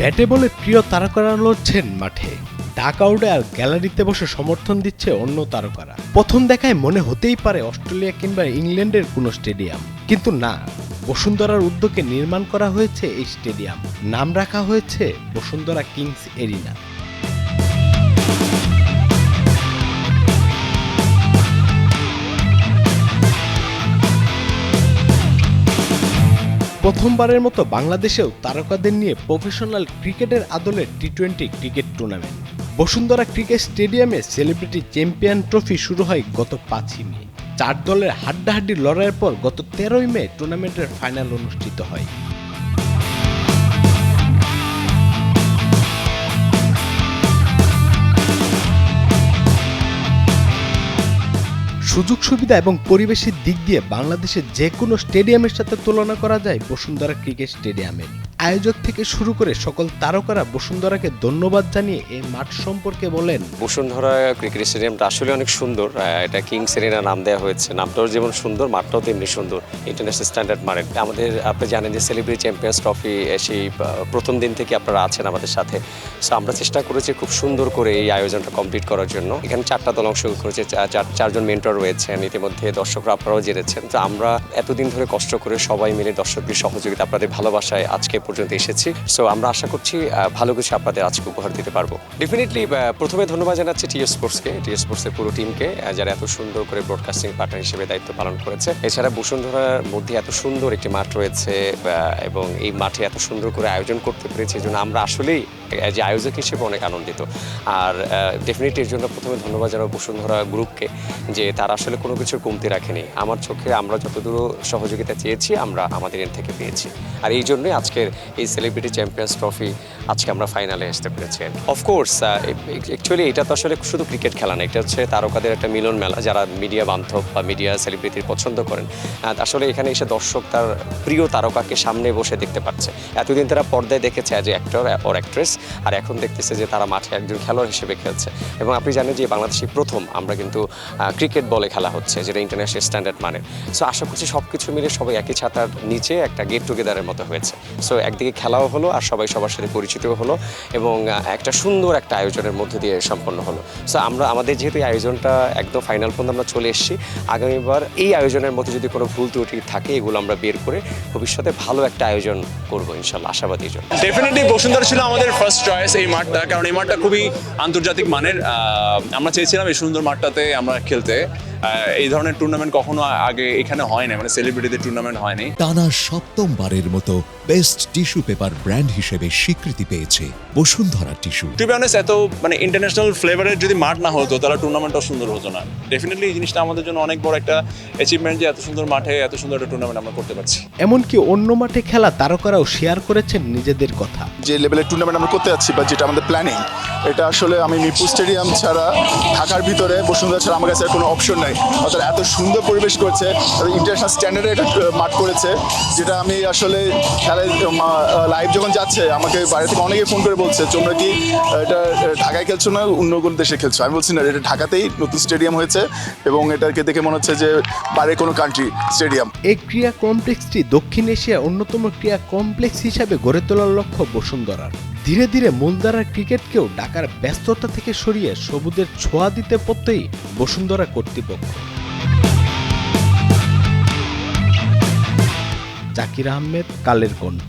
ব্যাটে বলে প্রিয় তারকারা লড়ছেন মাঠে। ডাক আউটে আর গ্যালারিতে বসে সমর্থন দিচ্ছে অন্য তারকারা। প্রথম দেখায় মনে হতেই পারে অস্ট্রেলিয়া কিংবা ইংল্যান্ডের কোনো স্টেডিয়াম। কিন্তু না, বসুন্ধরার উদ্যোগে নির্মাণ করা হয়েছে এই স্টেডিয়াম। নাম রাখা হয়েছে বসুন্ধরা কিংস এরিনা। প্রথমবারের মতো বাংলাদেশেও তারকাদের নিয়ে প্রফেশনাল ক্রিকেটের আদলে T twenty cricket tournament Bashundhara cricket স্টেডিয়ামে সেলিব্রিটি চ্যাম্পিয়ন ট্রফি শুরু হয় গত পাঁচই মে। চার দলের হাড্ডাহাড্ডি লড়াইয়ের পর গত তেরোই মে টুর্নামেন্টের ফাইনাল অনুষ্ঠিত হয়। সুযোগ সুবিধা এবং পরিবেশের দিক দিয়ে বাংলাদেশের যে কোনো স্টেডিয়ামের সাথে তুলনা করা যায় বসুন্ধরা ক্রিকেট স্টেডিয়ামের আয়োজক থেকে শুরু করে সকল তারকারা বসুন্ধরাকে ধন্যবাদ জানিয়ে এই মাঠ সম্পর্কে বলেন। বসুন্ধরা ক্রিকেট স্টেডিয়ামটা আসলে অনেক সুন্দর। এটা কিং এরিনা নাম দেওয়া হয়েছে। নামটাও যেমন সুন্দর, মাঠটাও তেমনি সুন্দর। ইন্টারন্যাশনাল স্ট্যান্ডার্ড মারেন আমাদের আপনি জানেন যে সেলিব্রিটি চ্যাম্পিয়ন্স ট্রফি সেই প্রথম দিন থেকে আপনারা আছেন আমাদের সাথে। সো আমরা চেষ্টা করেছি খুব সুন্দর করে এই আয়োজনটা কমপ্লিট করার জন্য। এখানে চারটা দল অংশগ্রহণ করেছে চার- চারজন মেন্টর রয়েছেন। ইতিমধ্যে দর্শকরা আপনারাও জেনেছেন। তো আমরা এতদিন ধরে কষ্ট করে সবাই মিলে দর্শকদের সহযোগিতা, আপনাদের ভালোবাসায় আজকে পর্যন্ত এসেছি। সো আমরা আশা করছি ভালো কিছু আপনাদের আজকে উপহার দিতে পারব। ডেফিনেটলি প্রথমে ধন্যবাদ জানাচ্ছি টিএস স্পোর্টসকে টিএস স্পোর্টসের পুরো টিমকে যারা এত সুন্দর করে ব্রডকাস্টিং পার্টনার হিসেবে দায়িত্ব পালন করেছে। এছাড়া বসুন্ধরার মধ্যে এত সুন্দর একটি মাঠ রয়েছে এবং এই মাঠে এত সুন্দর করে আয়োজন করতে পেরেছে। এই জন্য আমরা আসলেই যে আয়োজক হিসেবে অনেক আনন্দিত। আর ডেফিনেটলি এর জন্য প্রথমে ধন্যবাদ জানাব বসুন্ধরা গ্রুপকে যে তারা আসলে কোনো কিছুর কমতি রাখেনি। আমার চোখে আমরা যতদূর সহযোগিতা চেয়েছি, আমরা আমাদের এর থেকে পেয়েছি। আর এই জন্যই আজকের এই সেলিব্রিটি চ্যাম্পিয়ন্স ট্রফি আজকে আমরা ফাইনালে আসতে পেরেছি অফকোর্স অ্যাকচুয়ালি এটা তো আসলে শুধু ক্রিকেট খেলা না, এটা হচ্ছে তারকাদের একটা মিলন মেলা। যারা মিডিয়া বান্ধব বা মিডিয়া সেলিব্রিটির পছন্দ করেন আসলে এখানে এসে দর্শক তার প্রিয় তারকাকে সামনে বসে দেখতে পাচ্ছে। এতদিন তারা পর্দায় দেখেছে as a actor or actress আর এখন দেখতেছে যে তারা মাঠে একজন খেলোয়াড় হিসেবে খেলছে। এবং আপনি জানেন যে বাংলাদেশে প্রথম আমরা কিন্তু ক্রিকেট বলে খেলা হচ্ছে, যেটা ইন্টারন্যাশনাল স্ট্যান্ডার্ড মানে সো আশা করছি সব কিছু মিলে সবাই একই ছাতার নিচে একটা গেট টুগেদারের মতো হয়েছে। সো একদিকে খেলাও হলো আর সবাই সবার সাথে পরিচিতও হলো এবং একটা সুন্দর একটা আয়োজনের মধ্যে দিয়ে সম্পন্ন হলো। সো আমরা, আমাদের যেহেতু এই আয়োজনটা একদম ফাইনাল পর্যন্ত আমরা চলে এসেছি, আগামীবার এই আয়োজনের মধ্যে যদি কোনো ভুল ত্রুটি থাকে, এগুলো আমরা বের করে ভবিষ্যতে ভালো একটা আয়োজন করব ইনশাল্লাহ, আশাবাদী ডেফিনেটলি বসুন্ধরা ছিল আমাদের ফার্স্ট চয়েস এই মাঠটা, কারণ এই মাঠটা খুবই আন্তর্জাতিক মানের আমরা চেয়েছিলাম এই সুন্দর মাঠটাতে আমরা খেলতে। এই ধরনের টুর্নামেন্ট কখনো আগে এখানে হয় না মানে সেলিব্রিটিদের টুর্নামেন্ট হয়নি টানা সপ্তমবারের মতো বেস্ট টিস্যু পেপার ব্র্যান্ড হিসেবে স্বীকৃতি পেয়েছে Bashundhara tissue to be honest এত মানে ইন্টারন্যাশনাল ফ্লেভারের যদি মাঠ না হতো তাহলে টুর্নামেন্টও সুন্দর হতো না। ডেফিনেটলি এই জিনিসটা আমাদের জন্য অনেক বড় একটা অ্যাচিভমেন্ট যে এত সুন্দর মাঠে এত সুন্দর একটা টুর্নামেন্ট আমরা করতে পারছি। এমনকি অন্য মাঠে খেলা তারকারাও শেয়ার করেছেন নিজেদের কথা। যে লেভেলের টুর্নামেন্ট আমরা করতে যাচ্ছি বা যেটা আমাদের প্ল্যানিং এটা আসলে আমি মিরপুর স্টেডিয়াম ছাড়া ঢাকার ভিতরে বসুন্ধরা ছাড়া আমার কাছে কোনো অপশন নাই। অর্থাৎ এত সুন্দর পরিবেশ করেছে ইন্টারন্যাশনাল স্ট্যান্ডার্ডে একটা মাঠ করেছে, যেটা আমি আসলে খেলায় লাইভ যখন যাচ্ছে, আমাকে বাইরে থেকে অনেকে ফোন করে বলছে, তোমরা কি এটা ঢাকায় খেলছো না অন্য কোনো দেশে খেলছো? আমি বলছি, না, এটা ঢাকাতেই নতুন স্টেডিয়াম হয়েছে, এবং এটাকে দেখে মনে হচ্ছে যে বাইরে কোনো কান্ট্রি স্টেডিয়াম এই ক্রীড়া কমপ্লেক্সটি দক্ষিণ এশিয়ার অন্যতম ক্রীড়া কমপ্লেক্স হিসাবে গড়ে তোলার লক্ষ্য বসুন্ধরার। ধীরে ধীরে মূলধারার ক্রিকেটকেও ঢাকার ব্যস্ততা থেকে সরিয়ে সবুজের ছোঁয়া দিতে পড়তেই বসুন্ধরা কর্তৃপক্ষ। জাকির আহমেদ, কালের কণ্ঠ।